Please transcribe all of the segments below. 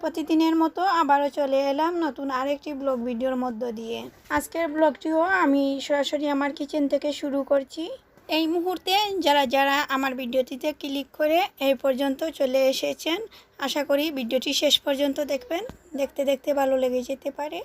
প্রতিদিনের মতো আবারও চলে এলাম নতুন আরেকটি ব্লগ ভিডিওর মধ্য দিয়ে। আজকের ব্লগটিও আমি সরাসরি আমার কিচেন থেকে শুরু করছি। এই মুহূর্তে যারা যারা আমার ভিডিওটিতে ক্লিক করে এই পর্যন্ত চলে এসেছেন, আশা করি ভিডিওটি শেষ পর্যন্ত দেখবেন। দেখতে দেখতে ভালো লেগে যেতে পারে।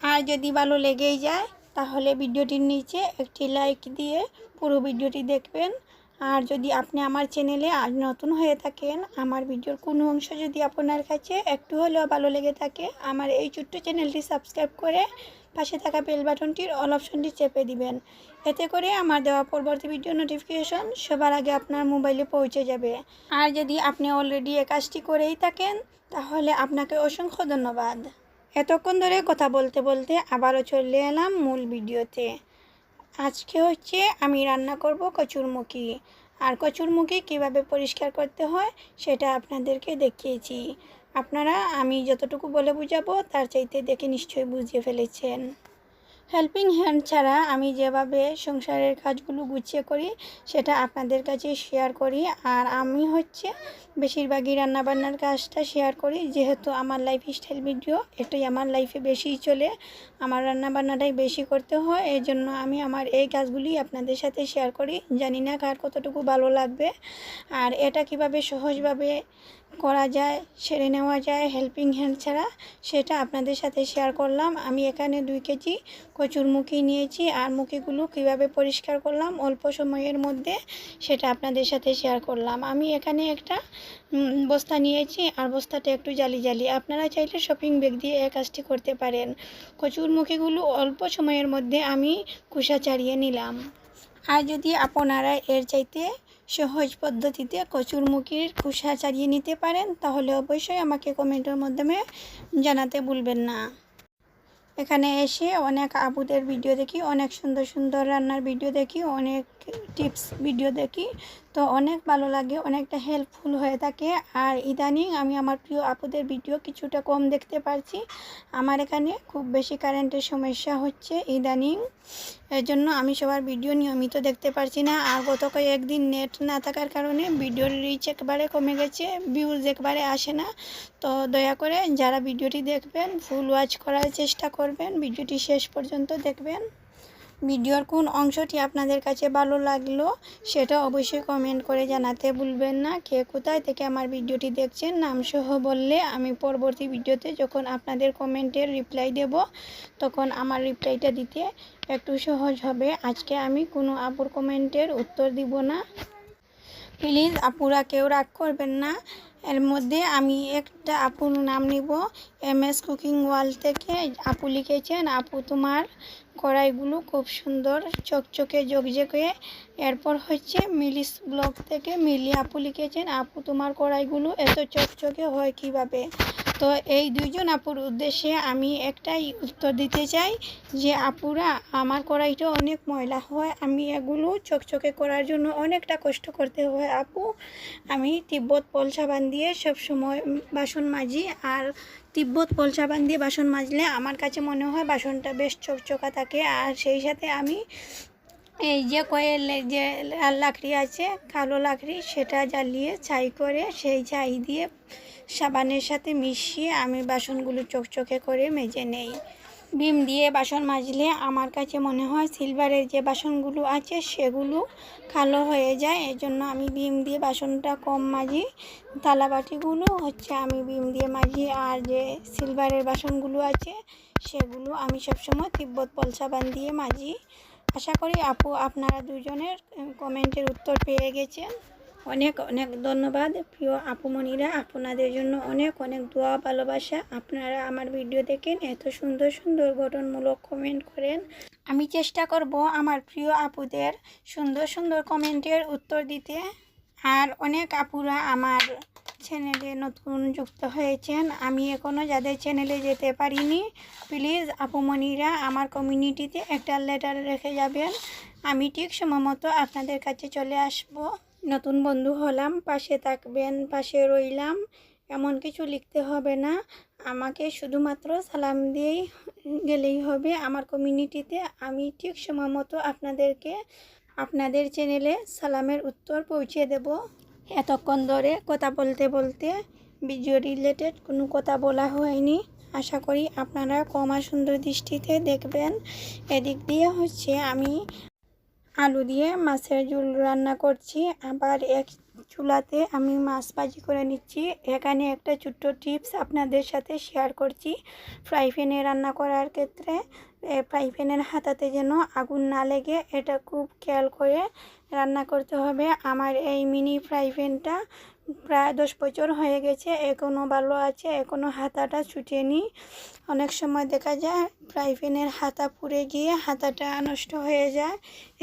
আর যদি ভালো লেগেই যায়, তাহলে ভিডিওটির নিচে একটি লাইক দিয়ে পুরো ভিডিওটি দেখবেন। আর যদি আপনি আমার চ্যানেলে আজ নতুন হয়ে থাকেন, আমার ভিডিওর কোনো অংশ যদি আপনার কাছে একটু হলেও ভালো লেগে থাকে, আমার এই ছোট্ট চ্যানেলটি সাবস্ক্রাইব করে পাশে থাকা বেল বাটনটির অল অপশনটি চেপে দিবেন। এতে করে আমার দেওয়া পরবর্তী ভিডিও নোটিফিকেশন সবার আগে আপনার মোবাইলে পৌঁছে যাবে। আর যদি আপনি অলরেডি এ কাজটি করেই থাকেন, তাহলে আপনাকে অসংখ্য ধন্যবাদ। এতক্ষণ ধরে কথা বলতে বলতে আবারও চলে এলাম মূল ভিডিওতে আজকে হচ্ছে আমি রান্না করব কচুরমুখী আর কচুরমুখী কীভাবে পরিষ্কার করতে হয় সেটা আপনাদেরকে দেখিয়েছি। আপনারা আমি যতটুকু বলে বুঝাবো তার চাইতে দেখে নিশ্চয়ই বুঝিয়ে ফেলেছেন। হেল্পিং হ্যান্ড ছাড়া আমি যেভাবে সংসারের কাজগুলো গুছিয়ে করি, সেটা আপনাদের কাছে শেয়ার করি। আর আমি হচ্ছে বেশিরভাগই রান্নাবান্নার কাজটা শেয়ার করি। যেহেতু আমার লাইফ স্টাইল ভিডিও এটাই আমার লাইফে বেশি চলে। আমার রান্নাবান্নাটাই বেশি করতে হয়। এই জন্য আমি আমার এই কাজগুলি আপনাদের সাথে শেয়ার করি। জানি না কার কতটুকু ভালো লাগবে। আর এটা কীভাবে সহজভাবে করা যায়, সেরে নেওয়া যায় হেল্পিং হ্যান্ড ছাড়া, সেটা আপনাদের সাথে শেয়ার করলাম। আমি এখানে দুই কেজি কচুর মুখি নিয়েছি আর মুখিগুলো কীভাবে পরিষ্কার করলাম, অল্প সময়ের মধ্যে সেটা আপনাদের সাথে শেয়ার করলাম। আমি এখানে একটা বস্তা নিয়েছি আর বস্তাটা একটু জালি জালি। আপনারা চাইলে শপিং ব্যাগ দিয়ে এই কাজটি করতে পারেন। কচুর মুখিগুলো অল্প সময়ের মধ্যে আমি কুসা ছাড়িয়ে নিলাম। আর যদি আপনারা এর চাইতে সহজ পদ্ধতিতে কচুরমুখির খোসা ছাড়িয়ে নিতে পারেন, তাহলে অবশ্যই আমাকে কমেন্টের মাধ্যমে জানাতে ভুলবেন না। এখানে এসে অনেক আপুদের ভিডিও দেখি, অনেক সুন্দর সুন্দর রান্নার ভিডিও দেখি, অনেক টিপস ভিডিও দেখি। তো অনেক ভালো লাগে, অনেকটা হেল্পফুল হয়ে থাকে। আর ইদানিং আমি আমার প্রিয় আপুদের ভিডিও কিছুটা কম দেখতে পারছি। আমার এখানে খুব বেশি কারেন্টের সমস্যা হচ্ছে ইদানিং। এর জন্য আমি সবার ভিডিও নিয়মিত দেখতে পারছি না। আর গত একদিন নেট না থাকার কারণে ভিডিওর রিচ একবারে কমে গেছে ভিউজ একবারে আসে না। তো দয়া করে যারা ভিডিওটি দেখবেন ফুল ওয়াচ করার চেষ্টা করবেন ভিডিওটি শেষ পর্যন্ত দেখবেন। ভিডিওর কোন অংশটি আপনাদের কাছে ভালো লাগল সেটা অবশ্যই কমেন্ট করে জানাতে ভুলবেন না। কে কোথায় থেকে আমার ভিডিওটি দেখছেন নামসহ বললে আমি পরবর্তী ভিডিওতে যখন আপনাদের কমেন্টের রিপ্লাই দেব, তখন আমার রিপ্লাইটা দিতে একটু সহজ হবে। আজকে আমি কোনো আপুর কমেন্টের উত্তর দিব না। প্লিজ আপুরা কেউ রাগ করবেন না। এর মধ্যে আমি একটা আপুর নাম নিব। এম এস কুকিং ওয়াল থেকে আপু লিখেছেন, আপু, তোমার কড়াইগুলো খুব সুন্দর চকচকে জকজকে এরপর হচ্ছে মিলিস ব্লগ থেকে মিলি আপু লিখেছেন, আপু, তোমার কড়াইগুলো এত চকচকে হয় কীভাবে? তো এই দুইজন আপুর উদ্দেশ্যে আমি একটাই উত্তর দিতে চাই যে আপুরা, আমার কড়াইটা অনেক ময়লা হয়, আমি এগুলো চকচকে করার জন্য অনেকটা কষ্ট করতে হয় আপু। আমি তিব্বত পল সাবান দিয়ে সবসময় বাসন মাজি আর তিব্বত পল সাবান দিয়ে বাসন মাজলে আমার কাছে মনে হয় বাসনটা বেশ চকচকা থাকে আর সেই সাথে আমি এই যে কয়েল যে লাকড়ি আছে, কালো লাকড়ি, সেটা জ্বালিয়ে ছাই করে সেই ছাই দিয়ে সাবানের সাথে মিশিয়ে আমি বাসনগুলো চকচকে করে মেজে নেই। বিম দিয়ে বাসন মাজলে আমার কাছে মনে হয় সিলভারের যে বাসনগুলো আছে সেগুলো কালো হয়ে যায় এই জন্য আমি বিম দিয়ে বাসনটা কম মাজি। থালাবাটিগুলো হচ্ছে আমি বিম দিয়ে মাজি, আর যে সিলভারের বাসনগুলো আছে সেগুলো আমি সবসময় তিব্বত পলসাবান দিয়ে মাজি। আশা করি আপু, আপনারা দুজনের কমেন্টের উত্তর পেয়ে গেছেন। অনেক অনেক ধন্যবাদ প্রিয় আপুমণিরা আপনাদের জন্য অনেক অনেক দোয়া, ভালোবাসা। আপনারা আমার ভিডিও দেখেন, এত সুন্দর সুন্দর গঠনমূলক কমেন্ট করেন। আমি চেষ্টা করব আমার প্রিয় আপুদের সুন্দর সুন্দর কমেন্টের উত্তর দিতে। আর অনেক আপুরা আমার চ্যানেলে নতুন যুক্ত হয়েছেন। আমি এখনও যাদের চ্যানেলে যেতে পারিনি প্লিজ আপুমণিরা আমার কমিউনিটিতে একটা লেটার রেখে যাবেন। আমি ঠিক সময় মতো আপনাদের কাছে চলে আসব। নতুন বন্ধু হলাম, পাশে থাকবেন, পাশে রইলাম, এমন কিছু লিখতে হবে না। আমাকে শুধুমাত্র সালাম দিয়েই গেলেই হবে। আমার কমিউনিটিতে আমি ঠিক সময় মতো আপনাদেরকে, আপনাদের চ্যানেলে সালামের উত্তর পৌঁছে দেব। এতক্ষণ ধরে কথা বলতে বলতে ভিডিও রিলেটেড কোনো কথা বলা হয়নি। আশা করি আপনারা কমা সুন্দর দৃষ্টিতে দেখবেন। এদিক দিয়ে হচ্ছে আমি আলু দিয়ে মাছের ঝোল রান্না করছি। আবার এক চুলাতে আমি মাছ ভাজি করে নিচ্ছি। এখানে একটা ছোট্ট টিপস আপনাদের সাথে শেয়ার করছি। ফ্রাই প্যানে রান্না করার ক্ষেত্রে ফ্রাই প্যানের হাতাতে যেন আগুন না লেগে, এটা খুব খেয়াল করে রান্না করতে হবে। আমার এই মিনি ফ্রাই প্যানটা প্রায় দশ বছর হয়ে গেছে এখনও ভালো আছে এখনও হাতাটা ছুটেনি অনেক সময় দেখা যায় ফ্রাই প্যানের হাতা পুড়ে গিয়ে হাতাটা নষ্ট হয়ে যায়।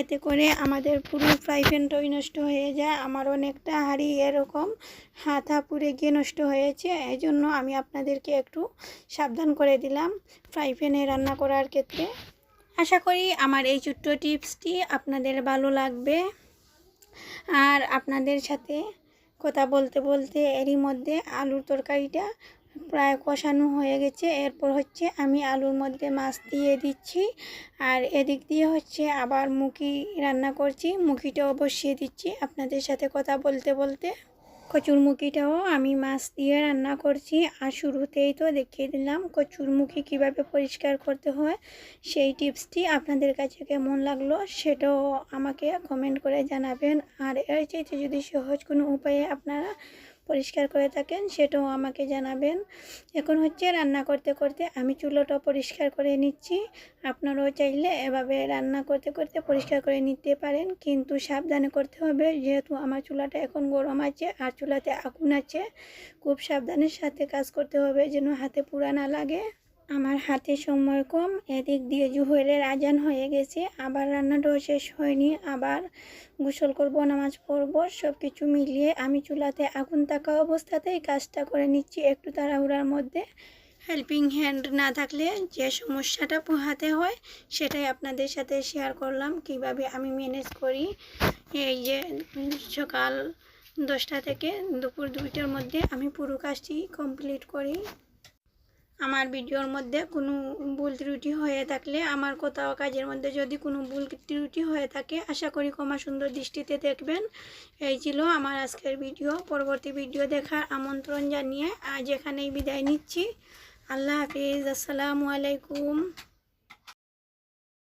এতে করে আমাদের পুরো ফ্রাই প্যানটাই নষ্ট হয়ে যায়। আমার অনেকটা হাঁড়ি এরকম হাতা পুড়ে গিয়ে নষ্ট হয়েছে। এই জন্য আমি আপনাদেরকে একটু সাবধান করে দিলাম ফ্রাই প্যানে রান্না করার ক্ষেত্রে। আশা করি আমার এই ছোট্ট টিপসটি আপনাদের ভালো লাগবে। আর আপনাদের সাথে কথা বলতে বলতে এরই মধ্যে আলুর তরকারিটা প্রায় কষানো হয়ে গেছে। এরপর হচ্ছে আমি আলুর মধ্যে মাছ দিয়ে দিচ্ছি। আর এদিক দিয়ে হচ্ছে আবার মুখি রান্না করছি। মুখিটাও বসিয়ে দিচ্ছি। আপনাদের সাথে কথা বলতে বলতে কচুরমুখিটাও আমি মাছ দিয়ে রান্না করছি আর শুরুতেই তো দেখিয়ে দিলাম কচুরমুখি কীভাবে পরিষ্কার করতে হয়। সেই টিপসটি আপনাদের কাছে কেমন লাগল সেটাও আমাকে কমেন্ট করে জানাবেন। আর এর চাইতে যদি সহজ কোনো উপায়ে আপনারা পরিষ্কার করে থাকেন, সেটাও আমাকে জানাবেন। এখন হচ্ছে রান্না করতে করতে আমি চুলোটা পরিষ্কার করে নিচ্ছি। আপনারাও চাইলে এভাবে রান্না করতে করতে পরিষ্কার করে নিতে পারেন, কিন্তু সাবধানে করতে হবে। যেহেতু আমার চুলাটা এখন গরম আছে আর চুলাতে আগুন আছে, খুব সাবধানের সাথে কাজ করতে হবে যেন হাতে পুরা না লাগে। আমার হাতে সময় কম, এদিক দিয়ে জুহরের আজান হয়ে গেছে, আবার রান্নাটাও শেষ হয়নি, আবার গোসল করব, নামাজ পড়ব সব কিছু মিলিয়ে আমি চুলাতে আগুন থাকা অবস্থাতেই কাজটা করে নিচ্ছি একটু তাড়াহুড়ার মধ্যে। হেল্পিং হ্যান্ড না থাকলে যে সমস্যাটা পোহাতে হয়, সেটাই আপনাদের সাথে শেয়ার করলাম, কীভাবে আমি ম্যানেজ করি। এই যে সকাল দশটা থেকে দুপুর দুইটার মধ্যে আমি পুরো কাজটি কমপ্লিট করি। আমার ভিডিওর মধ্যে কোনো ভুল ত্রুটি হয়ে থাকলে, আমার কোথাও কাজের মধ্যে যদি কোনো ভুল ত্রুটি হয়ে থাকে, আশা করি কমা সুন্দর দৃষ্টিতে দেখবেন। এই ছিল আমার আজকের ভিডিও। পরবর্তী ভিডিও দেখার আমন্ত্রণ জানিয়ে আজ এখানেই বিদায় নিচ্ছি। আল্লাহ হাফিজ। আসসালামু আলাইকুম।